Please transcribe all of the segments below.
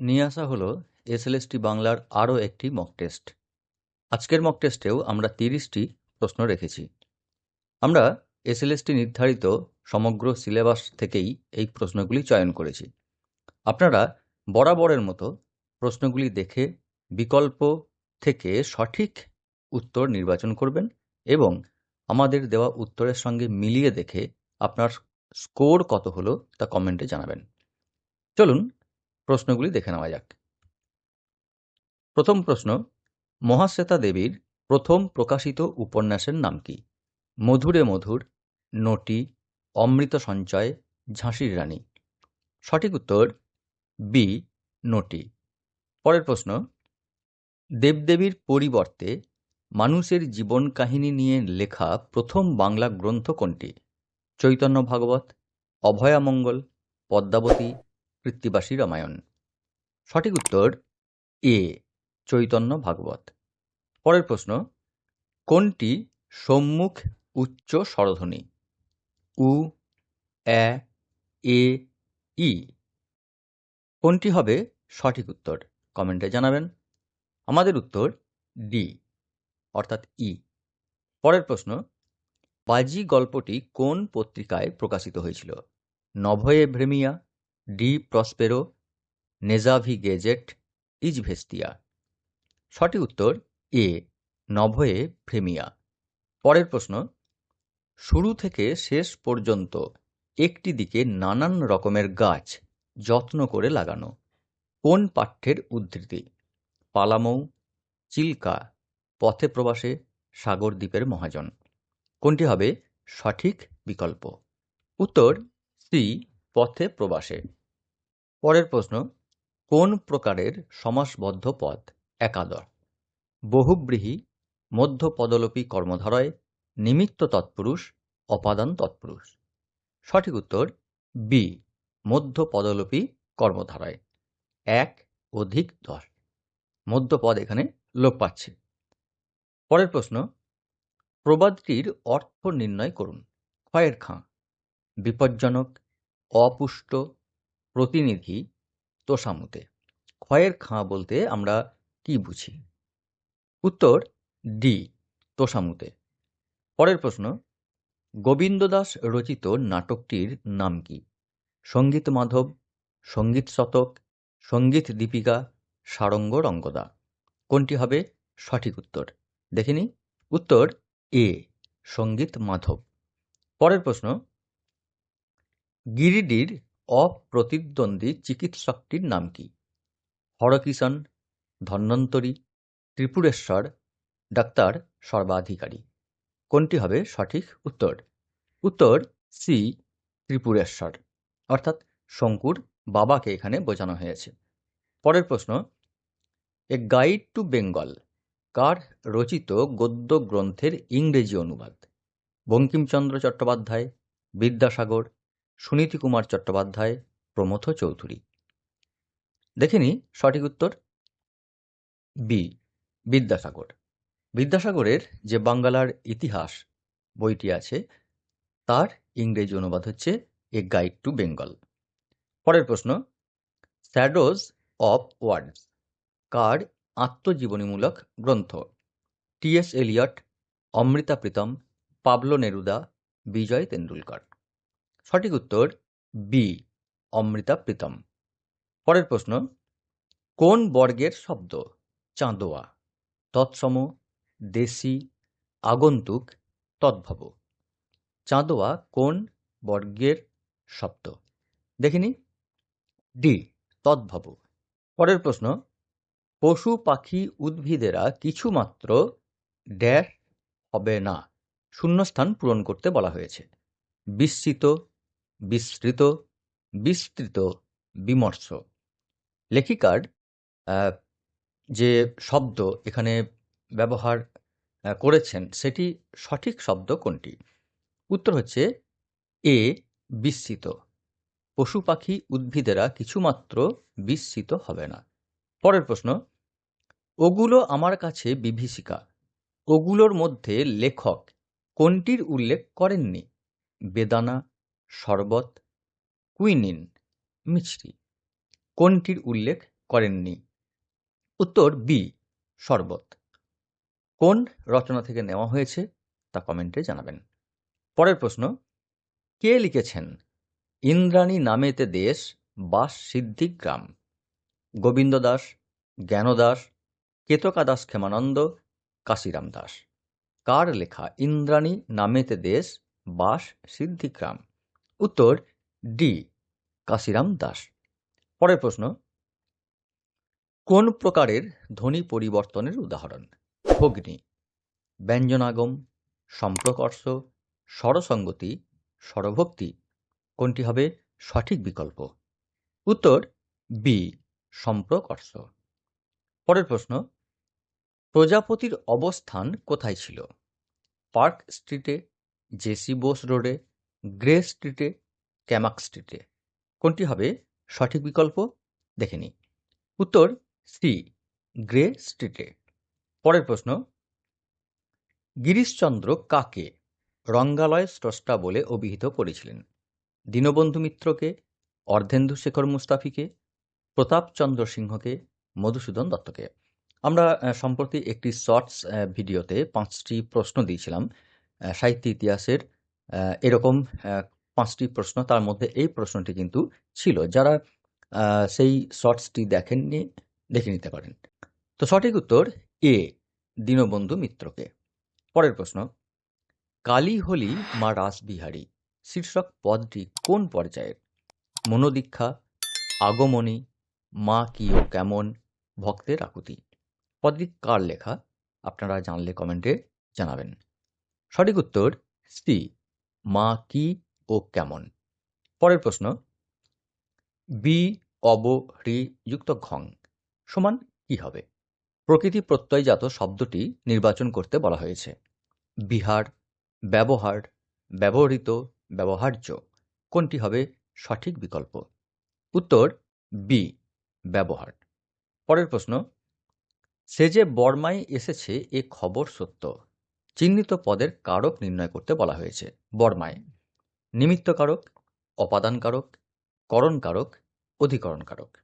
নিয়ে আসা হলো এসএলএসটি বাংলার আরও একটি মক টেস্ট আজকের মক টেস্টেও আমরা তিরিশটি প্রশ্ন রেখেছি। আমরা এসএলএসটি নির্ধারিত সমগ্র সিলেবাস থেকেই এই প্রশ্নগুলি চয়ন করেছি। আপনারা বরাবরের মতো প্রশ্নগুলি দেখে বিকল্প থেকে সঠিক উত্তর নির্বাচন করবেন এবং আমাদের দেওয়া উত্তরের সঙ্গে মিলিয়ে দেখে আপনার স্কোর কত হলো তা কমেন্টে জানাবেন। চলুন প্রশ্নগুলি দেখে নেওয়া যাক। প্রথম প্রশ্ন, মহাশ্বেতা দেবীর প্রথম প্রকাশিত উপন্যাসের নাম কি? মধুরে মধুর, নটি, অমৃত সঞ্চয়, ঝাঁসির রানী। সঠিক উত্তর, বি, নটি। পরের প্রশ্ন, দেবদেবীর পরিবর্তে মানুষের জীবন কাহিনী নিয়ে লেখা প্রথম বাংলা গ্রন্থ কোনটি? চৈতন্য ভাগবত, অভয়ামঙ্গল, পদ্মাবতী, কৃত্তিবাসী রামায়ণ। সঠিক উত্তর এ, চৈতন্য ভাগবত। পরের প্রশ্ন, কোনটি সম্মুখ উচ্চ স্বরধ্বনি? উ, এ এ, ই। কোনটি হবে সঠিক উত্তর? কমেন্টে জানাবেন। আমাদের উত্তর ডি, অর্থাৎ ই। পরের প্রশ্ন, বাজি গল্পটি কোন পত্রিকায় প্রকাশিত হয়েছিল? নভয়ে ভ্রেমিয়া, ডি প্রসপেরো নেজাভি গেজেট ইজভেস্তিয়া। সঠিক উত্তর, এ, নভয়ে ভ্রেমিয়া পরের প্রশ্ন, শুরু থেকে শেষ পর্যন্ত একটি দিকে নানান রকমের গাছ যত্ন করে লাগানো। কোন পাঠ্যের উদ্ধৃতি? পালামৌ, চিল্কা, পথে প্রবাসে, সাগরদ্বীপের মহাজন। কোনটি হবে সঠিক বিকল্প? উত্তর, সি, পথে প্রবাসে। পরের প্রশ্ন কোন প্রকারের সমাসবদ্ধ পদ? একাদশ। বহুব্রীহি মধ্য পদলোপী কর্মধারয়, নিমিত্ত তৎপুরুষ, অপাদান তৎপুরুষ। সঠিক উত্তর, বি মধ্য পদলোপী কর্মধারায়। এক, অধিক দশ। মধ্যপদ এখানে লোপ পাচ্ছে। পরের প্রশ্ন, প্রবাদটির অর্থ নির্ণয় করুন। ক্ষয়ের খাঁ। বিপজ্জনক, অপুষ্ট, প্রতিনিধি তোষামুতে। ক্ষয়ের খাঁ বলতে আমরা কি বুঝি? উত্তর, ডি, তোষামুতে। পরের প্রশ্ন গোবিন্দ দাস রচিত নাটকটির নাম কি? সংগীত মাধব, সংগীত শতক, সংগীত দীপিকা, সারঙ্গ রঙ্গদা। কোনটি হবে? সঠিক উত্তর। দেখিনি উত্তর, এ, সংগীত মাধব। পরের প্রশ্ন, গিরিডির অপ্রতিদ্বন্দ্বী চিকিৎসকটির নাম কি? হরকিষণ, ধন্বন্তরী, ত্রিপুরেশ্বর, ডাক্তার সর্বাধিকারী। কোনটি হবে সঠিক উত্তর? উত্তর সি, ত্রিপুরেশ্বর। অর্থাৎ শঙ্কুর বাবাকে এখানে বোঝানো হয়েছে। পরের প্রশ্ন, এ গাইড টু বেঙ্গল, কার রচিত গদ্য গ্রন্থের ইংরেজি অনুবাদ? বঙ্কিমচন্দ্র চট্টোপাধ্যায়, বিদ্যাসাগর সুনীতি কুমার চট্টোপাধ্যায়, প্রমথ চৌধুরী। দেখিনি সঠিক উত্তর? বি, বিদ্যাসাগর। বিদ্যাসাগরের যে বাঙ্গালার ইতিহাস বইটি আছে, তার ইংরেজি অনুবাদ হচ্ছে এ গাইড টু বেঙ্গল। পরের প্রশ্ন, স্যাডোজ অফ ওয়ার্ডস, কার আত্মজীবনীমূলক গ্রন্থ? T S. Eliot, Amrita Pritam, Pablo Neruda, Vijay Tendulkar. সঠিক উত্তর বি, অমৃতা প্রীতম। পরের প্রশ্ন, কোন বর্গের শব্দ? চাঁদোয়া। তৎসম, দেশি, আগন্তুক, তদ্ভব। চাঁদোয়া কোন বর্গের শব্দ? দেখিনি ডি, তদ্ভব। পরের প্রশ্ন, পশু পাখি উদ্ভিদেরা কিছুমাত্র ড্যাশ হবে না। শূন্যস্থান পূরণ করতে বলা হয়েছে। বিস্মিত বিস্তৃত বিস্তৃত বিমর্ষ। লেখিকার যে শব্দ এখানে ব্যবহার করেছেন, সেটি সঠিক শব্দ কোনটি? উত্তর হচ্ছে এ বিস্মিত পশু পাখি উদ্ভিদেরা কিছুমাত্র বিস্মিত হবে না। পরের প্রশ্ন, ওগুলো আমার কাছে বিভীষিকা। ওগুলোর মধ্যে লেখক কোনটির উল্লেখ করেননি? বেদানা শরবত, কুইনিন, মিছরি। কোনটির উল্লেখ করেননি? উত্তর বি শরবত। কোন রচনা থেকে নেওয়া হয়েছে তা কমেন্টে জানাবেন। পরের প্রশ্ন, কে লিখেছেন, ইন্দ্রাণী নামেতে দেশ বাস সিদ্ধি গ্রাম? গোবিন্দ দাস জ্ঞানদাস কেতকা দাস ক্ষেমানন্দ, কাশিরাম দাস। কার লেখা, ইন্দ্রাণী নামেতে দেশ বাস সিদ্ধিগ্রাম উত্তর ডি, কাশিরাম দাস। পরের প্রশ্ন, কোন প্রকারের ধ্বনি পরিবর্তনের উদাহরণ? ভগ্নি, ব্যঞ্জনাগম, সম্প্রকর্ষ, স্বরসঙ্গতি, স্বরভক্তি, কোনটি হবে সঠিক বিকল্প? উত্তর বি সম্প্রকর্ষ। পরের প্রশ্ন, প্রজাপতির অবস্থান কোথায় ছিল? পার্ক স্ট্রিটে জেসি বোস রোডে গ্রে স্ট্রিটে, ক্যামাক স্ট্রিটে। কোনটি হবে? সঠিক বিকল্প? দেখে নিই। উত্তর সি, গ্রে স্ট্রিটে। পরের প্রশ্ন, গিরিশচন্দ্র কাকে রঙ্গালয় স্রষ্টা বলে অভিহিত করেছিলেন? দীনবন্ধু মিত্রকে, অর্ধেন্দু শেখর মুস্তাফিকে প্রতাপচন্দ্র সিংহকে, মধুসূদন দত্তকে? আমরা সম্প্রতি একটি শর্টস ভিডিওতে পাঁচটি প্রশ্ন দিয়েছিলাম সাহিত্য ইতিহাসের এরকম পাঁচটি প্রশ্ন, তার মধ্যে এই প্রশ্নটি কিন্তু ছিল। যারা সেই শর্টসটি দেখেননি, দেখে নিতে পারেন। তো সঠিক উত্তর, এ, দীনবন্ধু মিত্রকে। পরের প্রশ্ন, কালী হলি মা রাসবিহারী, শীর্ষক পদটি কোন পর্যায়ের? মনোদীক্ষা, আগমনী, মা কি ও কেমন, ভক্তের আকুতি। পদটি কার লেখা, আপনারা জানলে কমেন্টে জানাবেন। সঠিক উত্তর, সি মা কি ও কেমন? পরের প্রশ্ন। বি অব হ্রি যুক্ত ঘং সমান কি হবে? প্রকৃতি প্রত্যয়জাত শব্দটি নির্বাচন করতে বলা হয়েছে। বিহার, ব্যবহার, ব্যবহৃত, ব্যবহার্য কোনটি হবে সঠিক বিকল্প? উত্তর, বি, ব্যবহার। পরের প্রশ্ন। সে যে বর্মায় এসেছে এ খবর সত্য। চিহ্নিত পদের কারক নির্ণয় করতে বলা হয়েছে। বর্মায় নিমিত্ত কারক, অপাদান কারক, করণ কারক, অধিকরণ কারক।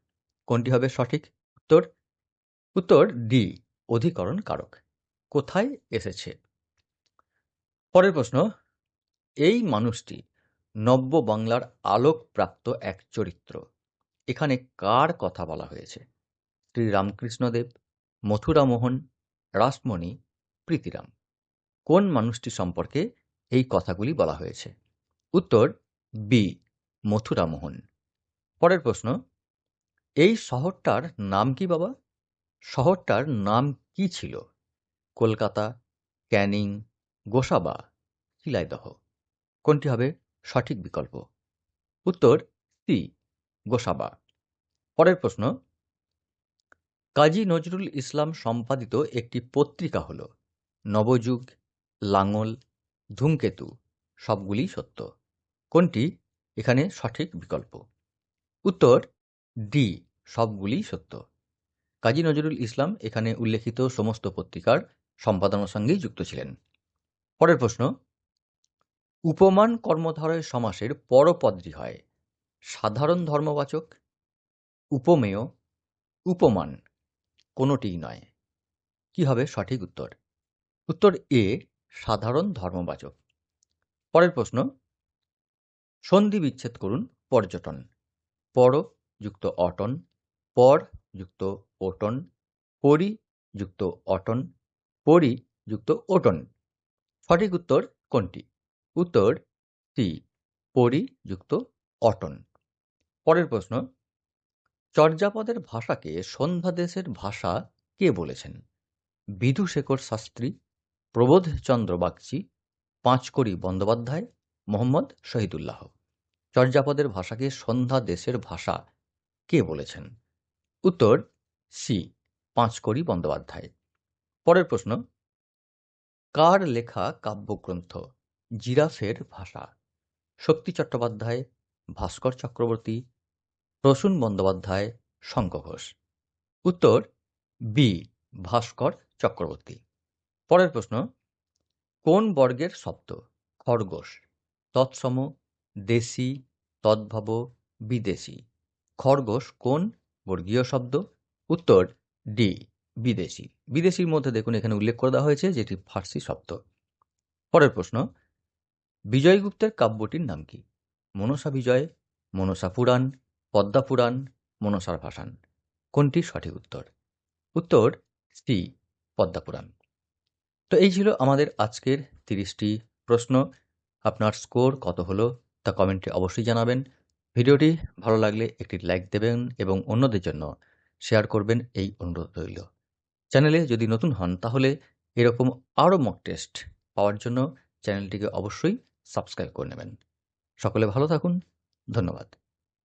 কোনটি হবে সঠিক? উত্তর উত্তর ডি অধিকরণ কারক। কোথায় এসেছে? পরের প্রশ্ন, এই মানুষটি নব্য বাংলার আলোকপ্রাপ্ত এক চরিত্র। এখানে কার কথা বলা হয়েছে? শ্রী রামকৃষ্ণদেব মথুরামোহন, রাসমণি, প্রীতিরাম। কোন মানুষটি সম্পর্কে এই কথাগুলি বলা হয়েছে? উত্তর, বি, মথুরামোহন। পরের প্রশ্ন, এই শহরটার নাম কি বাবা? শহরটার নাম কি ছিল? কলকাতা, ক্যানিং, গোসাবা শিলাইদহ কোনটি হবে সঠিক বিকল্প? উত্তর, সি, গোসাবা। পরের প্রশ্ন, কাজী নজরুল ইসলাম সম্পাদিত একটি পত্রিকা হল, নবযুগ লাঙল, ধূমকেতু, সবগুলি সত্য। কোনটি? এখানে সঠিক বিকল্প। উত্তর, ডি, সবগুলি সত্য। কাজী নজরুল ইসলাম এখানে উল্লেখিত সমস্ত পত্রিকার সম্পাদনার সঙ্গেই যুক্ত ছিলেন। পরের প্রশ্ন, উপমান কর্মধারয় সমাসের পরপদটি হয়। সাধারণ ধর্মবাচক, উপমেয়, উপমান, কোনোটিই নয়। কি হবে সঠিক উত্তর? উত্তর এ সাধারণ ধর্মবাচক। পরের প্রশ্ন, সন্ধি বিচ্ছেদ করুন, পর্যটন। পর যুক্ত অটন, পর যুক্ত ওটন, পরি যুক্ত অটন, পরি যুক্ত ওটন। সঠিক উত্তর কোনটি? উত্তর সি পরি যুক্ত অটন। পরের প্রশ্ন, চর্যাপদের ভাষাকে সন্ধ্যাদেশের ভাষা কে বলেছেন? বিধুশেখর শাস্ত্রী প্রবোধচন্দ্র বাগচি, পাঁচকড়ি বন্দ্যোপাধ্যায়, মোহাম্মদ শহীদুল্লাহ। চর্যাপদের ভাষাকে সন্ধ্যা দেশের ভাষা কে বলেছেন? উত্তর, সি, পাঁচকড়ি বন্দ্যোপাধ্যায়। পরের প্রশ্ন, কার লেখা কাব্যগ্রন্থ জিরাফের ভাষা? শক্তি চট্টোপাধ্যায়, ভাস্কর চক্রবর্তী, প্রসূন বন্দ্যোপাধ্যায় শঙ্খ ঘোষ। উত্তর, বি, ভাস্কর চক্রবর্তী। পরের প্রশ্ন, কোন বর্গের শব্দ? খরগোশ, তৎসম, দেশি, তদ্ভব, বিদেশি। খরগোশ কোন বর্গীয় শব্দ? উত্তর, ডি, বিদেশি। বিদেশির মধ্যে দেখুন, এখানে উল্লেখ করে দেওয়া হয়েছে যেটি ফার্সি শব্দ। পরের প্রশ্ন, বিজয়গুপ্তের কাব্যটির নাম কি? মনসা বিজয়, মনসা পুরাণ, পদ্মা পুরাণ, মনসার ভাসান কোনটি সঠিক উত্তর? উত্তর, সি, পদ্মা পুরাণ। তো এই ছিল আমাদের আজকের তিরিশটি প্রশ্ন। আপনার স্কোর কত হলো তা কমেন্টে অবশ্যই জানাবেন। ভিডিওটি ভালো লাগলে একটি লাইক দেবেন এবং অন্যদের জন্য শেয়ার করবেন এই অনুরোধ রইল। চ্যানেলে যদি নতুন হন তাহলে এরকম আরও মক টেস্ট পাওয়ার জন্য চ্যানেলটিকে অবশ্যই সাবস্ক্রাইব করে নেবেন। সকলে ভালো থাকুন। ধন্যবাদ।